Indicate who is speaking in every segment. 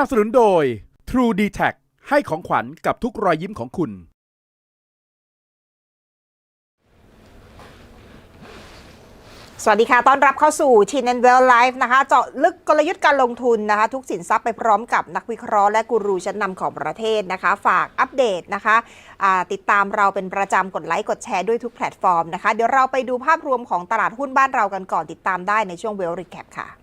Speaker 1: นับสนุนโดย True d e t a c ให้ของขวัญกับทุกรอยยิ้มของคุณ
Speaker 2: สวัสดีค่ะ ต้อนรับเข้าสู่ชิน and Well Life นะคะ เจาะลึกกลยุทธ์การลงทุนนะคะ ทุกสินทรัพย์ไปพร้อมกับนักวิเคราะห์และกูรูชั้นนำของประเทศนะคะ ฝากอัปเดตนะคะติดตามเราเป็นประจำกดไลค์กดแชร์ด้วยทุกแพลตฟอร์มนะคะ เดี๋ยวเราไปดูภาพรวมของตลาดหุ้นบ้านเรากันก่อนติดตามได้ในช่วง Well Recap ค่ะ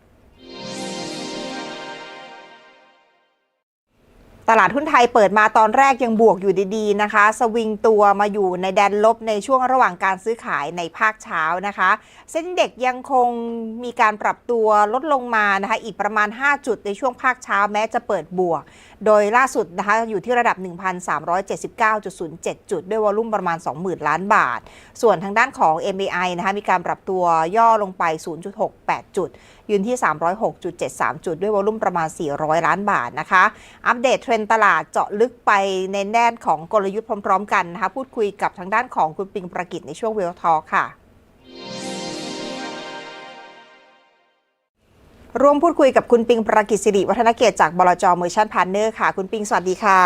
Speaker 2: ตลาดหุ้นไทยเปิดมาตอนแรกยังบวกอยู่ดีๆนะคะ สวิงตัวมาอยู่ในแดนลบในช่วงระหว่างการซื้อขายในภาคเช้านะคะ เส้นเด็กยังคงมีการปรับตัวลดลงมานะคะ อีกประมาณ 5 จุดในช่วงภาคเช้าแม้จะเปิดบวกโดยล่าสุดนะคะอยู่ที่ระดับ 1,379.07 จุด ด้วยวอลุ่มประมาณ 20,000 ล้านบาท ส่วนทางด้านของ MAI นะคะมีการปรับตัวย่อลงไป 0.68 จุด ยืนที่ 306.73 จุด ด้วยวอลุ่มประมาณ 400 ล้านบาทนะคะ อัปเดตเทรนด์ตลาดเจาะลึกไปในแน่นของกลยุทธ์พร้อม ๆ กันนะคะพูดคุยกับทางด้านของคุณปิงประกิจในช่วงเวลทอค่ะ ร่วมพูดคุยกับคุณปิงประกิจสิริวัฒนเกตจากบลจเมอร์ชันพาร์เนอร์ค่ะ คุณปิงสวัสดีค่ะ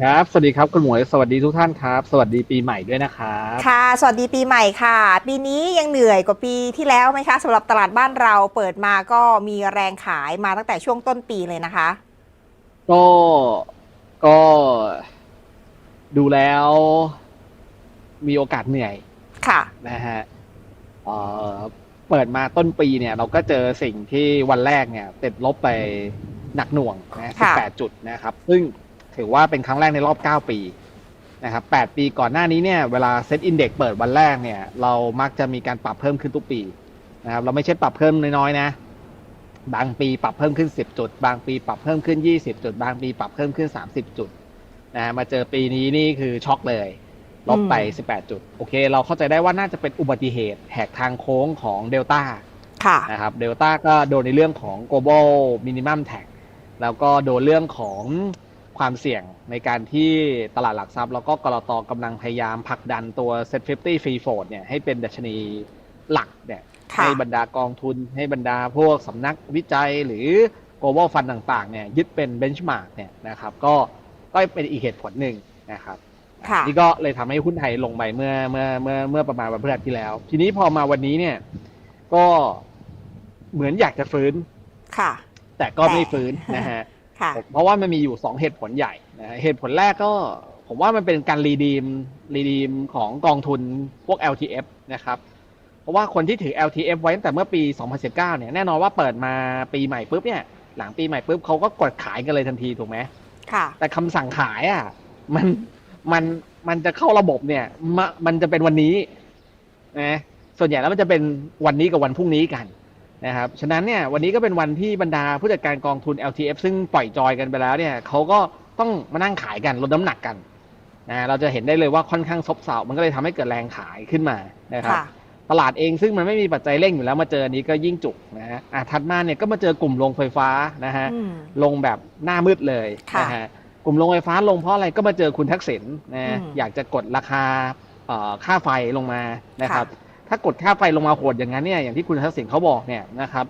Speaker 3: ครับ สวัสดีครับคุณหมวย สวัสดีทุกท่านครับ สวัสดีปีใหม่ด้วยนะครับ
Speaker 2: ค่ะ สวัสดีปีใหม่ค่ะ ปีนี้ยังเหนื่อยกว่าปีที่แล้วไหมคะสำหรับตลาดบ้านเราเปิดมาก็มีแรงขายมาตั้งแต่ช่วงต้นปีเลยนะคะ
Speaker 3: ก็ก็ดูแล้วมีโอกาสเหนื่อย
Speaker 2: ค่ะ
Speaker 3: นะฮะ เอ่อเปิดมาต้นปีเนี่ย เราก็เจอสิ่งที่วันแรกเนี่ยติดลบไปหนักหน่วงนะ
Speaker 2: ค่ะ
Speaker 3: 18 จุดนะครับ ซึ่งถือว่าเป็นครั้งแรกในรอบ 9 ปีนะครับ8ปีก่อนหน้านี้เนี่ยเวลาเซ็ตอินเด็กเปิดวันแรกเนี่ย เรามักจะมีการปรับเพิ่มขึ้นทุกปีนะครับเราไม่ใช่ปรับเพิ่มน้อยๆนะ บางปีปรับเพิ่มขึ้น 10 จุด บางปีปรับเพิ่มขึ้น 20 จุด บางปีปรับเพิ่มขึ้น 30 จุดนะมาเจอปีนี้นี่คือช็อกเลย ลบไป 18 จุด โอเค เราเข้าใจได้ว่าน่าจะเป็นอุบัติเหตุแหกทางโค้งของเดลต้า
Speaker 2: ค่ะ
Speaker 3: นะครับเดลต้าก็โดนในเรื่องของ global minimum tax แล้วก็โดนเรื่องของความเสี่ยงในการที่ตลาดหลักทรัพย์ แล้วก็กรตกำลังพยายามผลักดันตัว Set 50 Free Float เนี่ยให้เป็นดัชนีหลักเนี่ย
Speaker 2: ค่ะ
Speaker 3: ให้บรรดากองทุนให้บรรดาพวกสำนักวิจัยหรือ global fund ต่างๆเนี่ยยึดเป็น benchmark เนี่ยนะครับก็ก็เป็นอีกเหตุผลหนึ่งนะครับ
Speaker 2: ค่ะ
Speaker 3: นี่ก็เลยทำให้หุ้นไทยลงไปเมื่อเมื่อเมื่อเมื่อประมาณวันพฤหัสที่แล้ว ทีนี้พอมาวันนี้เนี่ย ก็เหมือนอยากจะฟื้น
Speaker 2: ค่ะ
Speaker 3: แต่ก็ไม่ฟื้นนะฮะ
Speaker 2: ค่ะ
Speaker 3: เพราะว่ามันมีอยู่สองเหตุผลใหญ่นะฮะเหตุผลแรกก็ผมว่ามันเป็นการรีดีมรีดีมของกองทุนพวก LTF นะครับ เพราะว่าคนที่ถือ LTF ไว้ตั้งแต่เมื่อปี 2019 เนี่ยแน่นอนว่าเปิดมาปีใหม่ปุ๊บเนี่ยหลังปีใหม่ปุ๊บเขาก็กดขายกันเลยทันทีถูกไหม
Speaker 2: ค่ะ
Speaker 3: แต่คำสั่งขายอะ มัน มันมันจะเข้าระบบเนี่ยมะมันจะเป็นวันนี้นะส่วนใหญ่แล้วมันจะเป็นวันนี้กับวันพรุ่งนี้กันนะครับฉะนั้นเนี่ยวันนี้ก็เป็นวันที่บรรดาผู้จัดการกองทุน LTF ซึ่งปล่อยจอยกันไปแล้วเนี่ยเขาก็ต้องมานั่งขายกันลดน้ำหนักกันนะเราจะเห็นได้เลยว่าค่อนข้างซบเซามันก็เลยทำให้เกิดแรงขายขึ้นมานะครับ
Speaker 2: ค่ะ
Speaker 3: ตลาดเองซึ่งมันไม่มีปัจจัยเร่งอยู่แล้วมาเจออันนี้ก็ยิ่งจุกนะฮะอะถัดมาเนี่ยก็มาเจอกลุ่มโรงไฟฟ้านะฮะ
Speaker 2: อืม
Speaker 3: ลงแบบหน้ามืดเลย
Speaker 2: ค่ะ
Speaker 3: นะฮะ กลุ่มโรงไฟฟ้าลงเพราะอะไรก็มาเจอคุณทักษิณนะ
Speaker 2: อืม
Speaker 3: อยากจะกดราคาเอ่อค่าไฟลงมานะครับ
Speaker 2: ค่ะ
Speaker 3: ถ้ากดค่าไฟลงมาโหดอย่างนั้นเนี่ยอย่างที่คุณทักษิณเขาบอกเนี่ยนะครับ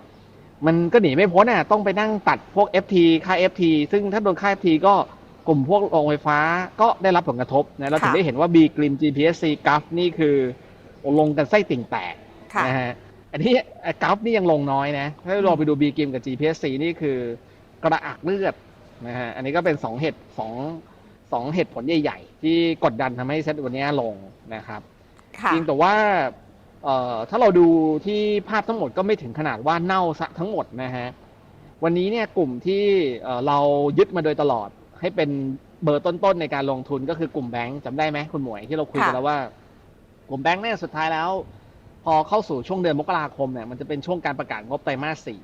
Speaker 3: มันก็หนีไม่พ้นอะต้องไปนั่งตัดพวก FT ค่า FT ซึ่งถ้าโดนค่า FT ก็กลุ่มพวกโรงไฟฟ้าก็ได้รับผลกระทบนะเราถึง
Speaker 2: ค่ะ
Speaker 3: ได้เห็นว่า B Grim GPSC กราฟนี่คือลงกันไส้ติ่งแตก
Speaker 2: ค่ะ
Speaker 3: นะฮะอันนี้กราฟนี่ยังลงน้อยนะถ้าเราไปดูบีกิมกับ GPSC นี่คือกระอักเลือด นะฮะอันนี้ก็เป็นสองเหตุสองสองเหตุผลใหญ่ ๆ ที่กดดันทำให้เซ็ตวันนี้ลงนะครับ
Speaker 2: ค่ะ
Speaker 3: จริงแต่ว่าเอ่อถ้าเราดูที่ภาพทั้งหมดก็ไม่ถึงขนาดว่าเน่าซะทั้งหมดนะฮะวันนี้เนี่ยกลุ่มที่เอ่อเรายึดมาโดยตลอดให้เป็นเบอร์ต้นๆในการลงทุนก็คือกลุ่มแบงก์จำได้ไหมคุณหมวยที่เราคุยกัน
Speaker 2: ค่ะ
Speaker 3: แล้วว่า กลุ่มแบงก์เนี่ยสุดท้ายแล้ว พอเข้าสู่ช่วงเดือนมกราคมเนี่ยมันจะเป็นช่วงการประกาศงบไตรมาสสี่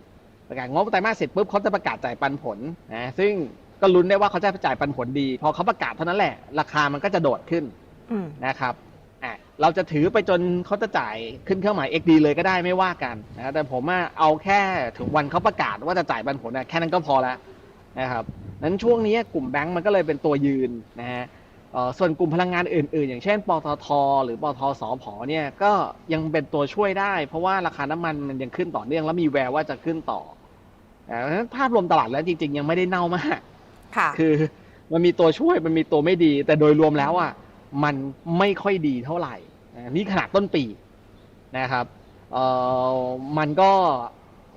Speaker 3: ประกาศงบไตรมาสเสร็จปุ๊บเขาจะประกาศจ่ายปันผลนะซึ่งก็ลุ้นได้ว่าเขาจะจ่ายปันผลดี พอเขาประกาศเท่านั้นแหละ ราคามันก็จะโดดขึ้น
Speaker 2: อืม
Speaker 3: นะครับอะเราจะถือไปจนเขาจะจ่ายขึ้นเครื่องหมาย XD เลยก็ได้ไม่ว่ากันนะแต่ผมอะเอาแค่ถึงวันเขาประกาศว่าจะจ่ายปันผลนะแค่นั้นก็พอแล้วนะครับนั้นช่วงนี้กลุ่มแบงก์มันก็เลยเป็นตัวยืนนะฮะเอ่อส่วนกลุ่มพลังงานอื่น ๆ อย่างเช่นปตทหรือปตทสผเนี่ยก็ยังเป็นตัวช่วยได้ เพราะว่าราคาน้ำมันมันยังขึ้นต่อเนื่องแล้วมีแววว่าจะขึ้นต่ออ่า เพราะฉะนั้นภาพรวมตลาดแล้วจริง ๆ ยังไม่ได้เน่ามาก
Speaker 2: ค่ะ
Speaker 3: คือมันมีตัวช่วยมันมีตัวไม่ดี แต่โดยรวมแล้วอะมันไม่ค่อยดีเท่าไหร่อ่านี่ขนาดต้นปีนะครับเอ่อมันก็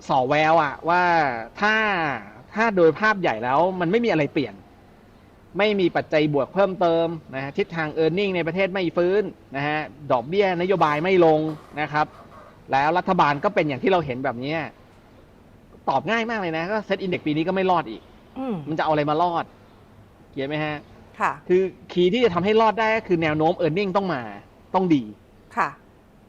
Speaker 3: ส่อแววอะว่าถ้าถ้าโดยภาพใหญ่แล้วมันไม่มีอะไรเปลี่ยน ไม่มีปัจจัยบวกเพิ่มเติมนะฮะทิศทาง e a r n i n g ในประเทศไม่ฟื้นนะฮะดอกเบี้ยนโยบายไม่ลงนะครับ แล้วรัฐบาลก็เป็นอย่างที่เราเห็นแบบเนี้ย ตอบง่ายมากเลยนะ ก็เซตอินเด็กปีนี้ก็ไม่รอดอีก
Speaker 2: อืม
Speaker 3: มันจะเอาอะไรมารอด เขียนไหมฮะ
Speaker 2: ค่ะ
Speaker 3: คือคีย์ที่จะทำให้รอดได้ก็คือแนวโน้ม e a r n i n g ต้องมา ต้องดี
Speaker 2: ค่ะ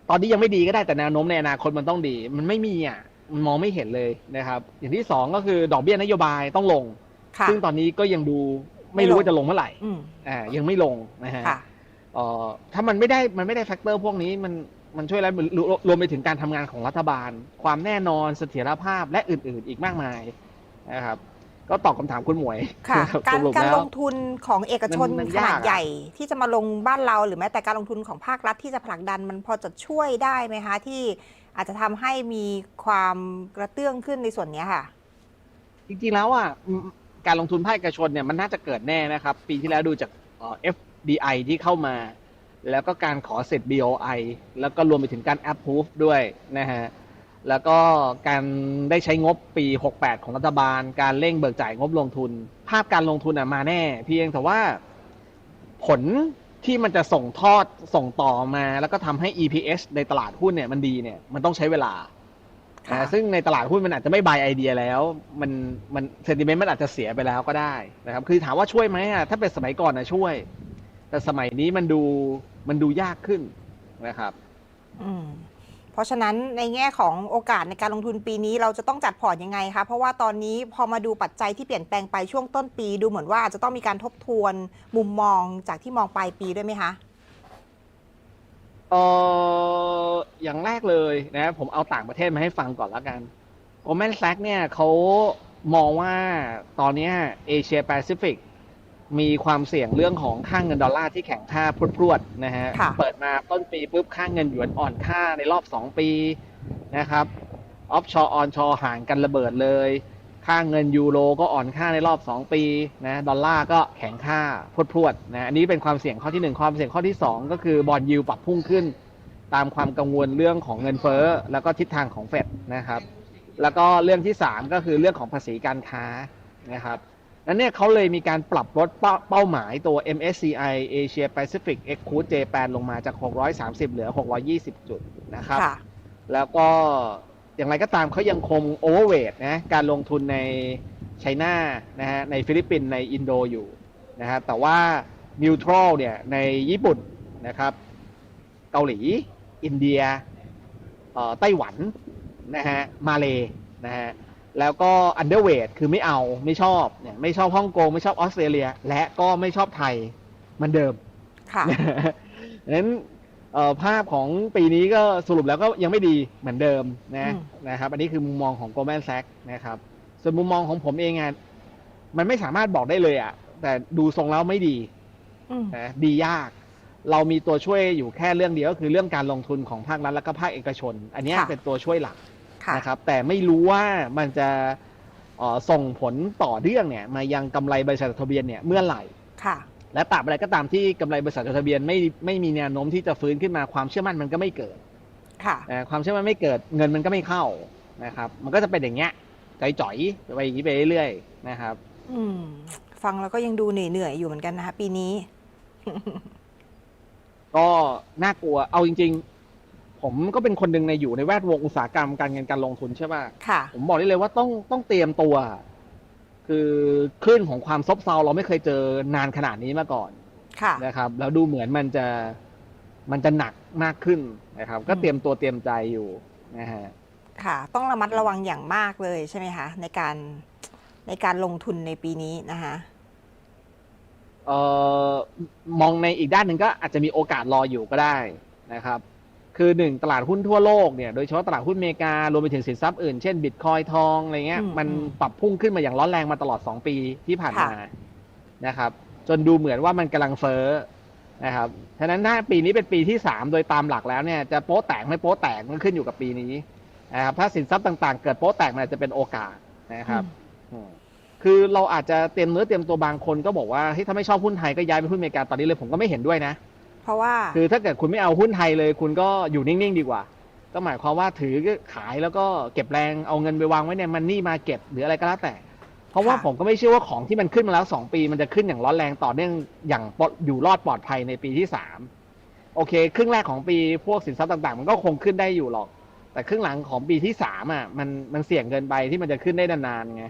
Speaker 3: ตอนนี้ยังไม่ดีก็ได้แต่แนวโน้มในอนาคตมันต้องดี มันไม่มีอะ มันมองไม่เห็นเลยนะครับ อย่างที่สองก็คือดอกเบี้ยนโยบายต้องลง
Speaker 2: ค่ะ
Speaker 3: ซึ่งตอนนี้ก็ยังดูไม่รู้
Speaker 2: ไม่ลง
Speaker 3: ว่าจะลงเมื่อไหร่
Speaker 2: อืม
Speaker 3: อ่า ยังไม่ลงนะฮะ
Speaker 2: ค่ะ
Speaker 3: เอ่อถ้ามันไม่ได้มันไม่ได้แฟกเตอร์พวกนี้มัน มันช่วยอะไรรวมรวมไปถึงการทำงานของรัฐบาล ความแน่นอนเสถียรภาพและอื่น ๆ อีกมากมายนะครับ ก็ตอบคำถามคุณหมวย
Speaker 2: ค่ะ
Speaker 3: นะครับ
Speaker 2: การ
Speaker 3: สรุป
Speaker 2: การ
Speaker 3: แล้ว
Speaker 2: ลงทุนของเอกชน
Speaker 3: มันมัน
Speaker 2: ขนาด
Speaker 3: ยากอะ
Speaker 2: ใหญ่ ที่จะมาลงบ้านเราหรือแม้แต่การลงทุนของภาครัฐที่จะผลักดันมันพอจะช่วยได้ไหมคะ ที่อาจจะทำให้มีความกระเตื้องขึ้นในส่วนเนี้ยค่ะ
Speaker 3: จริงๆแล้วอะอืมการลงทุนภาคเอกชนเนี่ยมันน่าจะเกิดแน่นะครับ ปีที่แล้วดูจากเอ่อ FDI ที่เข้ามา แล้วก็การขอเสร็จ BOI แล้วก็รวมไปถึงการ approve ด้วยนะฮะ แล้วก็การได้ใช้งบปี 68 ของรัฐบาล การเร่งเบิกจ่ายงบลงทุน ภาพการลงทุนอะมาแน่ เพียงแต่ว่าผลที่มันจะส่งทอดส่งต่อมา แล้วก็ทำให้ EPS ในตลาดหุ้นเนี่ยมันดีเนี่ยมันต้องใช้เวลา
Speaker 2: ค่ะ
Speaker 3: นะซึ่งในตลาดหุ้นมันอาจจะไม่บายไอเดียแล้ว มันมันเซนติเมนต์มันอาจจะเสียไปแล้วก็ได้นะครับ คือถามว่าช่วยไหมอะถ้าเป็นสมัยก่อนนะช่วย แต่สมัยนี้มันดูมันดูยากขึ้นนะครับ
Speaker 2: อืมเพราะฉะนั้นในแง่ของโอกาสในการลงทุนปีนี้เราจะต้องจัดพอร์ตยังไงคะเพราะว่าตอนนี้พอมาดูปัจจัยที่เปลี่ยนแปลงไปช่วงต้นปี ดูเหมือนว่าอาจจะต้องมีการทบทวนมุมมองจากที่มองปลายปีด้วยไหมคะ
Speaker 3: เอออย่างแรกเลยนะผมเอาต่างประเทศมาให้ฟังก่อนแล้วกัน Goldman Sachs เนี่ยเขามองว่าตอนเนี้เอเชียแปซิฟิก มีความเสี่ยงเรื่องของค่างเงินดอลลาร์ที่แข็งค่าพรวดๆนะฮะ
Speaker 2: ค่ะ
Speaker 3: เปิดมาต้นปีปุ๊บค่างเงินหยวนอ่อนค่าในรอบ 2 ปีนะครับออฟชอออนชอห่างกันระเบิดเลย ค่าเงินยูโรก็อ่อนค่าในรอบ 2 ปีนะดอลลาร์ก็แข็งค่าพรวดๆนะอันนี้เป็นความเสี่ยงข้อทีหนึ่1 ความเสี่ยงข้อที่ 2 ก็คือบอลยูปรับพุ่งขึ้น ตามความกังวลเรื่องของเงินเฟ้อแล้วก็ทิศทางของเฟดนะครับแล้วก็เรื่องที่ 3 ก็คือเรื่องของภาษีการค้านะครับ นั้นเนี่ยเขาเลยมีการปรับลดเป้าเป้าหมายตัว MSCI Asia Pacific Exclude Japan ลงมาจาก 630 เหลือ 620 จุดนะครับ
Speaker 2: ค่ะ
Speaker 3: แล้วก็อย่างไรก็ตามเขายังคงโอเวอร์เวทนะการลงทุนในไชน่านะฮะในฟิลิปปินส์ในอินโดอยู่นะฮะแต่ว่านิวทรัลเนี่ยในญี่ปุ่นนะครับเกาหลี อินเดียเอ่อไต้หวันนะฮะมาเลนะฮะ แล้วก็อันเดอร์เวทคือไม่เอาไม่ชอบเนี่ยไม่ชอบฮ่องกงไม่ชอบออสเตรเลีย และก็ไม่ชอบไทยเหมันเดิม
Speaker 2: ค่ะ
Speaker 3: ดังนั้นเอ่อภาพของปีนี้ก็สรุปแล้วก็ยังไม่ดีเหมือนเดิมนะ
Speaker 2: อืม
Speaker 3: นะครับ อันนี้คือมุมมองของ Goldman Sachs นะครับ ส่วนมุมมองของผมเองอะมันไม่สามารถบอกได้เลยอะ แต่ดูทรงแล้วไม่ดี
Speaker 2: อืม
Speaker 3: นะดียาก เรามีตัวช่วยอยู่แค่เรื่องเดียวก็คือเรื่องการลงทุนของภาครัฐและก็ภาคเอกชน อันเนี้ย
Speaker 2: ค่ะ
Speaker 3: เป็นตัวช่วยหลัก
Speaker 2: ค่ะ
Speaker 3: นะครับ แต่ไม่รู้ว่ามันจะเอ่อส่งผลต่อเรื่องเนี่ย มายังกำไรบริษัทจดทะเบียนเนี่ยเมื่อไหร่
Speaker 2: ค่ะ
Speaker 3: และตราบอะไรก็ตามที่กำไรบริษัทจดทะเบียนไม่ไม่มีแนวโน้มที่จะฟื้นขึ้นมาความเชื่อมั่นมันก็ไม่เกิด
Speaker 2: ค่ะ
Speaker 3: นะความเชื่อมั่นไม่เกิดเงินมันก็ไม่เข้านะครับ มันก็จะเป็นอย่างเงี้ยจ่อยๆไปอย่างนี้ไปเรื่อยๆนะครับ
Speaker 2: อืม ฟังแล้วก็ยังดูเหนื่อยๆอยู่เหมือนกันนะคะปีนี้
Speaker 3: ก็น่ากลัวเอาจริง ๆ ผมก็เป็นคนหนึ่งในอยู่ในแวดวงอุตสาหกรรมการเงินการลงทุนใช่ป่ะ
Speaker 2: ค่ะ
Speaker 3: ผมบอกได้เลยว่าต้องต้องเตรียมตัว คือคลื่นของความซบเซาเราไม่เคยเจอนานขนาดนี้มาก่อน
Speaker 2: ค่ะ
Speaker 3: นะครับ แล้วดูเหมือนมันจะมันจะหนักมากขึ้นนะครับ ก็
Speaker 2: อืม
Speaker 3: เตรียมตัวเตรียมใจอยู่นะฮะ
Speaker 2: ค่ะ ต้องระมัดระวังอย่างมากเลยใช่ไหมคะ ในการในการลงทุนในปีนี้นะคะ
Speaker 3: เอ่อมองในอีกด้านหนึ่งก็อาจจะมีโอกาสรออยู่ก็ได้นะครับ คือหนึ่งตลาดหุ้นทั่วโลกเนี่ยโดยเฉพาะตลาดหุ้นอเมริการวมไปถึงสินทรัพย์อื่นเช่นบิตคอยทองอะไรเงี้ย
Speaker 2: อืม
Speaker 3: มัน
Speaker 2: อืม
Speaker 3: ปรับพุ่งขึ้นมาอย่างร้อนแรงมาตลอด 2 ปีที่ผ่านมา
Speaker 2: ค่ะ
Speaker 3: นะครับ จนดูเหมือนว่ามันกำลังเฟ้อนะครับฉะนั้นถ้าปีนี้เป็นปีที่ 3 โดยตามหลักแล้วเนี่ยจะโป๊ะแตกไม่โป๊ะแตกมันขึ้นอยู่กับปีนี้นะครับถ้าสินทรัพย์ต่างๆ เกิดโป๊ะแตกมันอาจจะเป็นโอกาสนะครับอืมคือเราอาจจะเตรียมเนื้อเตรียมตัวบางคนก็บอกว่าเฮ้ยถ้าไม่ชอบหุ้นไทยก็ย้ายไปหุ้นอเมริกาตอนนี้เลยผมก็ไม่เห็นด้วยนะ
Speaker 2: เพราะว่า
Speaker 3: คือถ้าเกิดคุณไม่เอาหุ้นไทยเลย คุณก็อยู่นิ่งๆดีกว่า ก็หมายความว่าถือขายแล้วก็เก็บแรงเอาเงินไปวางไว้ในมันนี่มาเก็ตหรืออะไรก็แล้วแต่ เพราะว่า
Speaker 2: ค่ะ
Speaker 3: ผมก็ไม่เชื่อว่าของที่มันขึ้นมาแล้ว2ปี มันจะขึ้นอย่างร้อนแรงต่อเนื่องอย่างปลอดอยู่รอดปลอดภัยในปีที่3โอเค ครึ่งแรกของปีพวกสินทรัพย์ต่างๆ มันก็คงขึ้นได้อยู่หรอก แต่ครึ่งหลังของปีที่สามอะมันมันเสี่ยงเกินไปที่มันจะขึ้นได้นานๆไง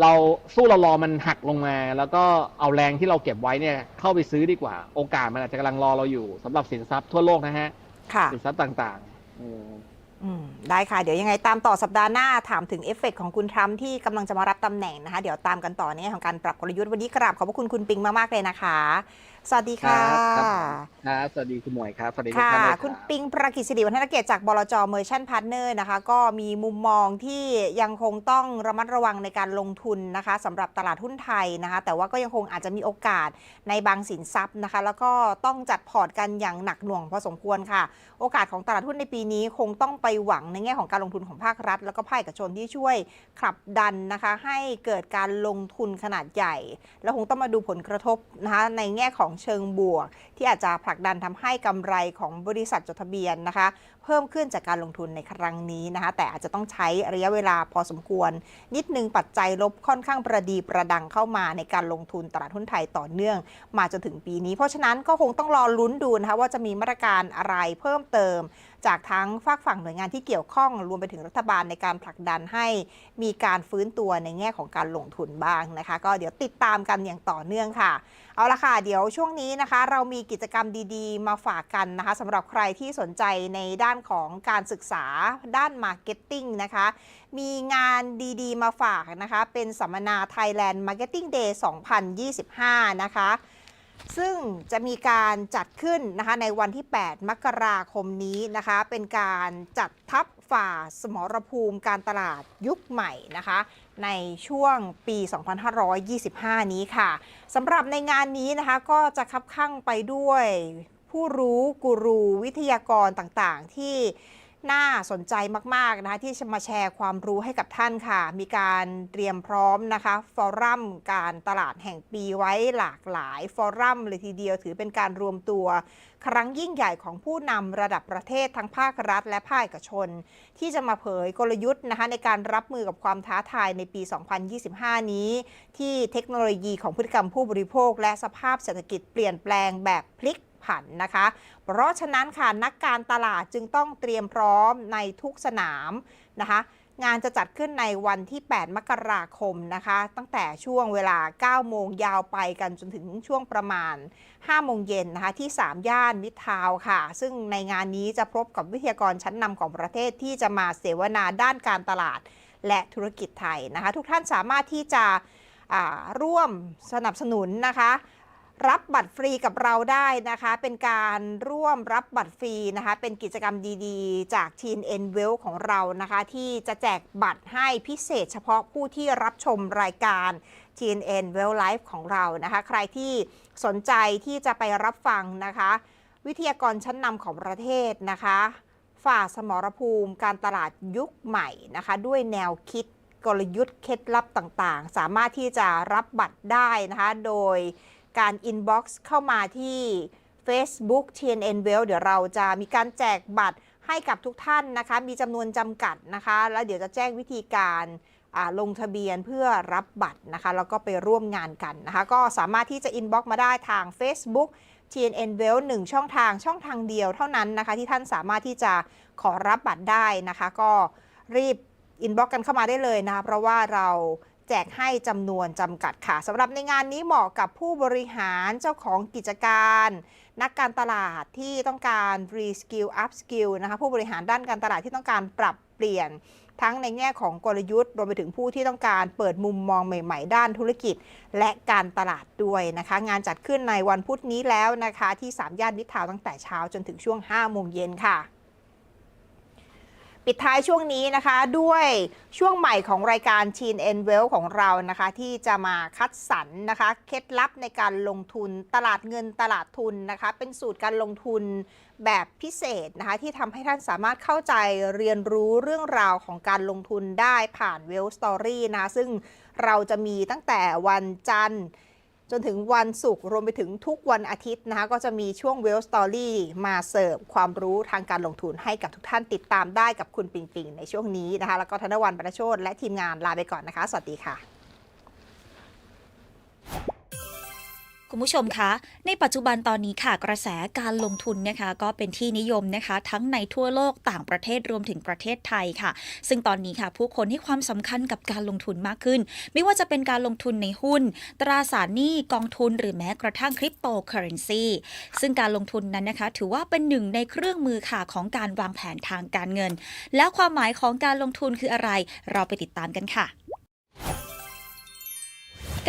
Speaker 3: เราสู้เรารอมันหักลงมา แล้วก็เอาแรงที่เราเก็บไว้เนี่ยเข้าไปซื้อดีกว่า โอกาสมันอาจจะกำลังรอเราอยู่สำหรับสินทรัพย์ทั่วโลกนะฮะ
Speaker 2: ค่ะ
Speaker 3: สินทรัพย์ต่างๆอืม
Speaker 2: อืมได้ค่ะ เดี๋ยวยังไงตามต่อสัปดาห์หน้าถามถึงเอฟเฟกต์ของคุณทรัมป์ที่กำลังจะมารับตำแหน่งนะคะ เดี๋ยวตามกันต่อในแง่ของการปรับกลยุทธ์วันนี้กราบขอบพระคุณคุณปิงมากๆเลยนะคะ สวัสดีค่ะ
Speaker 3: ครับครับสวัสดีคุณหมวยครับ สวัสดีทุก
Speaker 2: ค่ะ
Speaker 3: ท่านด้วยรับ
Speaker 2: คุณปิงประกิจสิริวัฒนเกตจากบลจเมอร์ชันพาร์ทเนอร์นะคะ ก็มีมุมมองที่ยังคงต้องระมัดระวังในการลงทุนนะคะสำหรับตลาดหุ้นไทยนะคะ แต่ว่าก็ยังคงอาจจะมีโอกาสในบางสินทรัพย์นะคะ แล้วก็ต้องจัดพอร์ตกันอย่างหนักหน่วงพอสมควรค่ะ โอกาสของตลาดหุ้นในปีนี้คงต้องไปหวังในแง่ของการลงทุนของภาครัฐ แล้วก็ภาคเอกชนที่ช่วยขับดันนะคะ ให้เกิดการลงทุนขนาดใหญ่ แล้วคงต้องมาดูผลกระทบนะคะในแง่ของเชิงบวก ที่อาจจะผลักดันทำให้กำไรของบริษัทจดทะเบียนนะคะ เพิ่มขึ้นจากการลงทุนในครั้งนี้นะคะ แต่อาจจะต้องใช้ระยะเวลาพอสมควร นิดนึงปัจจัยลบค่อนข้างประดีประดังเข้ามาในการลงทุนตลาดหุ้นไทยต่อเนื่อง มาจนถึงปีนี้ เพราะฉะนั้นก็คงต้องรอลุ้นดูนะคะว่าจะมีมาตรการอะไรเพิ่มเติม จากทั้งฝากฝั่งหน่วยงานที่เกี่ยวข้องรวมไปถึงรัฐบาลในการผลักดันให้มีการฟื้นตัวในแง่ของการลงทุนบ้างนะคะ ก็เดี๋ยวติดตามกันอย่างต่อเนื่องค่ะ เอาละค่ะ เดี๋ยวช่วงนี้นะคะ เรามีกิจกรรมดีๆ มาฝากกันนะคะสำหรับใครที่สนใจในด้านของการศึกษาด้านมาร์เก็ตติ้งนะคะ มีงานดีๆ มาฝากนะคะ เป็นสัมมนา Thailand Marketing Day 2025 นะคะ ซึ่งจะมีการจัดขึ้นนะคะในวันที่ 8 มกราคมนี้นะคะ เป็นการจัดทัพฝ่าสมรภูมิการตลาดยุคใหม่นะคะ ในช่วงปี 2525 นี้ค่ะสำหรับในงานนี้นะคะก็จะคับข้างไปด้วยผู้รู้กูรูวิทยากรต่างๆ ที่ น่าสนใจมากๆนะคะที่จะมาแชร์ความรู้ให้กับท่านค่ะ มีการเตรียมพร้อมนะคะฟอรัมการตลาดแห่งปีไว้หลากหลายฟอรัมเลยทีเดียวถือเป็นการรวมตัว ครั้งยิ่งใหญ่ของผู้นำระดับประเทศทั้งภาครัฐ และภาคเอกชน ที่จะมาเผยกลยุทธ์นะคะในการรับมือกับความท้าทายในปี 2025 นี้ ที่เทคโนโลยีของพฤติกรรมผู้บริโภค และสภาพเศรษฐกิจเปลี่ยนแปลงแบบพลิก ผันนะคะ เพราะฉะนั้นค่ะนักการตลาดจึงต้องเตรียมพร้อมในทุกสนามนะคะ งานจะจัดขึ้นในวันที่ 8 มกราคมนะคะ ตั้งแต่ช่วงเวลา 9 โมงยาวไปกันจนถึงช่วงประมาณ 5 โมงเย็นนะคะที่ 3 ย่านมิทาวค่ะ ซึ่งในงานนี้จะพบกับวิทยากรชั้นนำของประเทศที่จะมาเสวนาด้านการตลาดและธุรกิจไทยนะคะ ทุกท่านสามารถที่จะร่วมสนับสนุนนะคะ รับบัตรฟรีกับเราได้นะคะ เป็นการร่วมรับบัตรฟรีนะคะ เป็นกิจกรรมดีๆ จากทีนเอ็นเวลของเรานะคะ ที่จะแจกบัตรให้พิเศษเฉพาะผู้ที่รับชมรายการ TNN Well Life ของเรานะคะ ใครที่สนใจที่จะไปรับฟังนะคะ วิทยากรชั้นนำของประเทศนะคะ ฝ่าสมรภูมิการตลาดยุคใหม่นะคะ ด้วยแนวคิดกลยุทธ์เคล็ดลับต่างๆ สามารถที่จะรับบัตรได้นะคะ โดย การอินบ็อกซ์เข้ามาที่ Facebook TNN Well เดี๋ยวเราจะมีการแจกบัตรให้กับทุกท่านนะคะ มีจำนวนจำกัดนะคะ แล้วเดี๋ยวจะแจ้งวิธีการลงทะเบียนเพื่อรับบัตรนะคะ แล้วก็ไปร่วมงานกันนะคะ ก็สามารถที่จะอินบ็อกซ์มาได้ทาง Facebook TNN Well 1ช่องทางช่องทางเดียวเท่านั้นนะคะ ที่ท่านสามารถที่จะขอรับบัตรได้นะคะ ก็รีบอินบ็อกซ์กันเข้ามาได้เลยนะคะเพราะว่าเรา แจกให้จำนวนจำกัดค่ะสำหรับในงานนี้เหมาะกับผู้บริหารเจ้าของกิจการ นักการตลาดที่ต้องการ reskill up skill นะคะผู้บริหารด้านการตลาดที่ต้องการปรับเปลี่ยน ทั้งในแง่ของกลยุทธ์รวมไปถึงผู้ที่ต้องการเปิดมุมมองใหม่ ๆ ด้านธุรกิจ และการตลาดด้วยนะคะ งานจัดขึ้นในวันพุธนี้แล้วนะคะ ที่3ย่านมิตรทาวน์ตั้งแต่เช้าจนถึงช่วง5โมงเย็นค่ะ ปิดท้ายช่วงนี้นะคะด้วยช่วงใหม่ของรายการ Teen and Well ของเรานะคะที่จะมาคัดสรรนะคะเคล็ดลับในการลงทุนตลาดเงินตลาดทุนนะคะเป็นสูตรการลงทุนแบบพิเศษนะคะที่ทำให้ท่านสามารถเข้าใจเรียนรู้เรื่องราวของการลงทุนได้ผ่าน Well Story นะะซึ่งเราจะมีตั้งแต่วันจันทร์ จนถึงวันศุกร์รวมไปถึงทุกวันอาทิตย์นะคะก็จะมีช่วงเวลสตอรี่มาเสิร์ฟความรู้ทางการลงทุนให้กับทุกท่านติดตามได้กับคุณปิงปิงในช่วงนี้นะคะ แล้วก็ธนวันบระโชตและทีมงานลาไปก่อนนะคะ สวัสดีค่ะ
Speaker 4: คุณผู้ชมคะในปัจจุบันตอนนี้ค่ะกระแสการลงทุนนะคะ ก็เป็นที่นิยมนะคะ ทั้งในทั่วโลกต่างประเทศรวมถึงประเทศไทยค่ะ ซึ่งตอนนี้ค่ะ ผู้คนให้ความสำคัญกับการลงทุนมากขึ้น ไม่ว่าจะเป็นการลงทุนในหุ้น ตราสารหนี้กองทุนหรือแม้กระทั่งคริปโตเคอเรนซีซึ่งการลงทุนนั้นนะคะ ถือว่าเป็นหนึ่งในเครื่องมือค่ะของการวางแผนทางการเงิน แล้วความหมายของการลงทุนคืออะไร เราไปติดตามกันค่ะ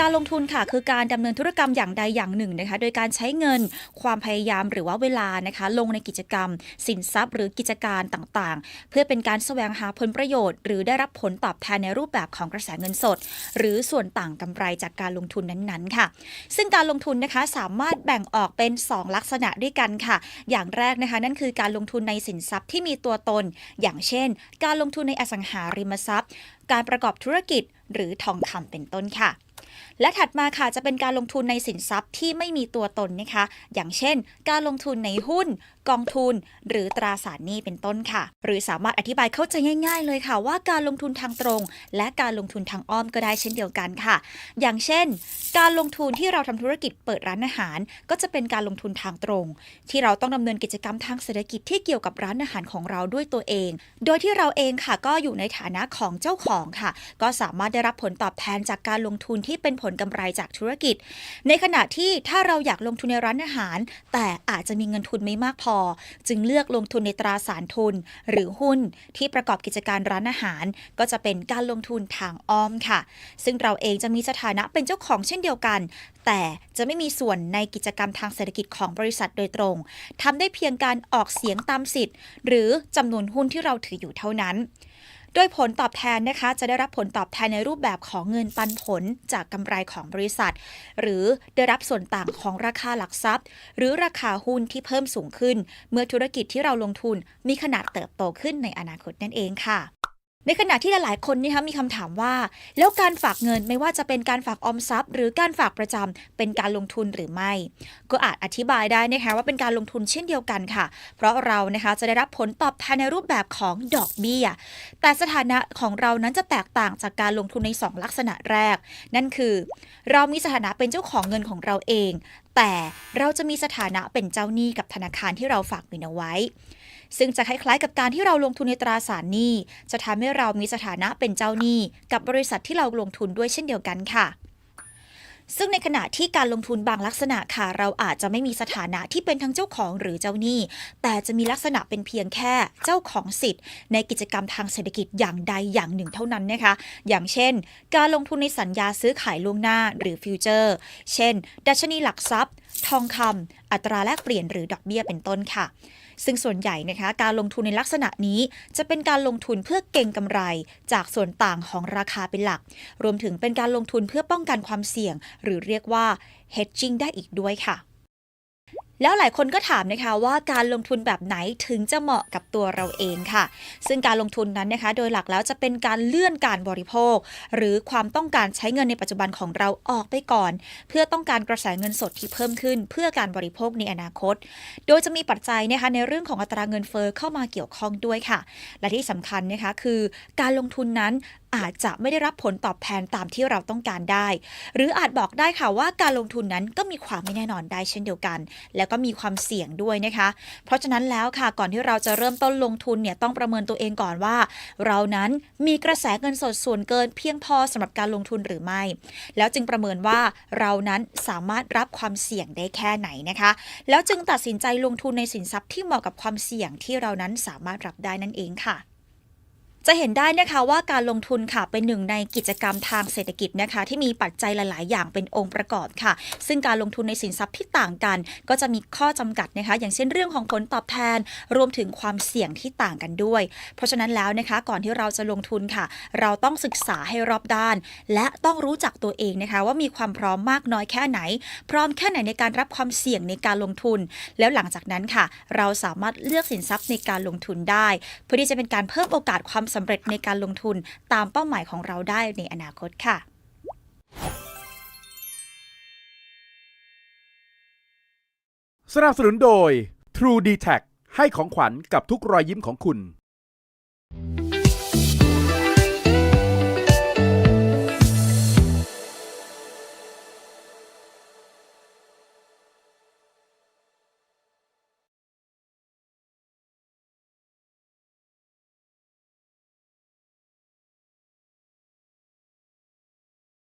Speaker 4: การลงทุนค่ะคือการดำเนินธุรกรรมอย่างใดอย่างหนึ่งนะคะโดยการใช้เงินความพยายามหรือว่าเวลานะคะลงในกิจกรรม สินทรัพย์ หรือกิจการต่างๆ เพื่อเป็นการแสวงหาผลประโยชน์ หรือได้รับผลตอบแทนในรูปแบบของกระแสเงินสด หรือส่วนต่างกำไรจากการลงทุนนั้นๆค่ะ ซึ่งการลงทุนนะคะสามารถแบ่งออกเป็น 2 ลักษณะด้วยกันค่ะ อย่างแรกนะคะนั่นคือการลงทุนในสินทรัพย์ที่มีตัวตน อย่างเช่น การลงทุนในอสังหาริมทรัพย์ การประกอบธุรกิจหรือทองคำเป็นต้นค่ะ และถัดมาค่ะจะเป็นการลงทุนในสินทรัพย์ที่ไม่มีตัวตนนะคะ อย่างเช่น การลงทุนในหุ้น กองทุน หรือตราสารหนี้เป็นต้นค่ะ หรือสามารถอธิบายเข้าใจง่าย ๆ เลยค่ะ ว่าการลงทุนทางตรง และการลงทุนทางอ้อมก็ได้เช่นเดียวกันค่ะ อย่างเช่น การลงทุนที่เราทำธุรกิจเปิดร้านอาหาร ก็จะเป็นการลงทุนทางตรง ที่เราต้องดำเนินกิจกรรมทางเศรษฐกิจที่เกี่ยวกับร้านอาหารของเราด้วยตัวเอง โดยที่เราเองค่ะก็อยู่ในฐานะของเจ้าของค่ะ ก็สามารถได้รับผลตอบแทนจากการลงทุนที่เป็นผลกำไรจากธุรกิจ ในขณะที่ถ้าเราอยากลงทุนในร้านอาหาร แต่อาจจะมีเงินทุนไม่มากพอจึงเลือกลงทุนในตราสารทุน หรือหุ้นที่ประกอบกิจการร้านอาหาร ก็จะเป็นการลงทุนทางอ้อมค่ะ ซึ่งเราเองจะมีสถานะเป็นเจ้าของเช่นเดียวกัน แต่จะไม่มีส่วนในกิจกรรมทางเศรษฐกิจของบริษัทโดยตรงทำได้เพียงการออกเสียงตามสิทธิ์ หรือจำนวนหุ้นที่เราถืออยู่เท่านั้น โดยผลตอบแทนนะคะจะได้รับผลตอบแทนในรูปแบบของเงินปันผลจากกำไรของบริษัท หรือได้รับส่วนต่างของราคาหลักทรัพย์ หรือราคาหุ้นที่เพิ่มสูงขึ้น เมื่อธุรกิจที่เราลงทุนมีขนาดเติบโตขึ้นในอนาคตนั่นเองค่ะ ในขณะที่หลายๆ คนนะคะมีคำถามว่า แล้วการฝากเงินไม่ว่าจะเป็นการฝากออมทรัพย์ หรือการฝากประจำเป็นการลงทุนหรือไม่ ก็อาจอธิบายได้นะคะว่าเป็นการลงทุนเช่นเดียวกันค่ะ เพราะเรานะคะจะได้รับผลตอบแทนในรูปแบบของดอกเบี้ย แต่สถานะของเรานั้นจะแตกต่างจากการลงทุนใน 2 ลักษณะแรก นั่นคือ เรามีสถานะเป็นเจ้าของเงินของเราเอง แต่เราจะมีสถานะเป็นเจ้าหนี้กับธนาคารที่เราฝากเงินเอาไว้ ซึ่งจะคล้ายๆกับการที่เราลงทุนในตราสารหนี้ จะทำให้เรามีสถานะเป็นเจ้าหนี้ กับบริษัทที่เราลงทุนด้วยเช่นเดียวกันค่ะซึ่งในขณะที่การลงทุนบางลักษณะค่ะ เราอาจจะไม่มีสถานะที่เป็นทั้งเจ้าของหรือเจ้าหนี้ แต่จะมีลักษณะเป็นเพียงแค่เจ้าของสิทธิ์ ในกิจกรรมทางเศรษฐกิจอย่างใดอย่างหนึ่งเท่านั้นนะคะ อย่างเช่น การลงทุนในสัญญาซื้อขายล่วงหน้าหรือฟิวเจอร์ เช่น ดัชนีหลักทรัพย์ ทองคำอัตราแลกเปลี่ยนหรือดอกเบี้ยเป็นต้นค่ะ ซึ่งส่วนใหญ่นะคะการลงทุนในลักษณะนี้ จะเป็นการลงทุนเพื่อเก็งกำไร จากส่วนต่างของราคาเป็นหลัก รวมถึงเป็นการลงทุนเพื่อป้องกันความเสี่ยง หรือเรียกว่า hedging ได้อีกด้วยค่ะ แล้วหลายคนก็ถามนะคะว่าการลงทุนแบบไหนถึงจะเหมาะกับตัวเราเองค่ะ ซึ่งการลงทุนนั้นนะคะ โดยหลักแล้วจะเป็นการเลื่อนการบริโภค หรือความต้องการใช้เงินในปัจจุบันของเราออกไปก่อน เพื่อต้องการกระแสเงินสดที่เพิ่มขึ้น เพื่อการบริโภคในอนาคต โดยจะมีปัจจัยนะคะในเรื่องของอัตราเงินเฟอ้อเข้ามาเกี่ยวข้องด้วยค่ะ และที่สำคัญนะคะคือ การลงทุนนั้น อาจจะไม่ได้รับผลตอบแทนตามที่เราต้องการได้ หรืออาจบอกได้ค่ะว่าการลงทุนนั้นก็มีความไม่แน่นอนได้เช่นเดียวกัน แล้วก็มีความเสี่ยงด้วยนะคะ เพราะฉะนั้นแล้วค่ะก่อนที่เราจะเริ่มต้นลงทุนเนี่ยต้องประเมินตัวเองก่อนว่า เรานั้นมีกระแสเงินสดส่วนเกิน เพียงพอสำหรับการลงทุนหรือไม่ แล้วจึงประเมินว่าเรานั้นสามารถรับความเสี่ยงได้แค่ไหนนะคะ แล้วจึงตัดสินใจลงทุนในสินทรัพย์ที่เหมาะกับความเสี่ยงที่เรานั้นสามารถรับได้นั่นเองค่ะ จะเห็นได้นะคะว่าการลงทุนค่ะเป็นหนึ่งในกิจกรรมทางเศรษฐกิจนะคะ ที่มีปัจจัยหลาย ๆ อย่างเป็นองค์ประกอบค่ะ ซึ่งการลงทุนในสินทรัพย์ที่ต่างกัน ก็จะมีข้อจำกัดนะคะ อย่างเช่นเรื่องของผลตอบแทน รวมถึงความเสี่ยงที่ต่างกันด้วย เพราะฉะนั้นแล้วนะคะ ก่อนที่เราจะลงทุนค่ะ เราต้องศึกษาให้รอบด้าน และต้องรู้จักตัวเองนะคะ ว่ามีความพร้อมมากน้อยแค่ไหน พร้อมแค่ไหนในการรับความเสี่ยงในการลงทุน แล้วหลังจากนั้นค่ะ เราสามารถเลือกสินทรัพย์ในการลงทุนได้ เพื่อที่จะเป็นการเพิ่มโอกาสความสำเร็จในการลงทุนตามเป้าหมายของเราได้ในอนาคตค่ะ
Speaker 1: สนับสนุนโดย True d e t a c ให้ของขวัญกับทุกรอยยิ้มของคุณ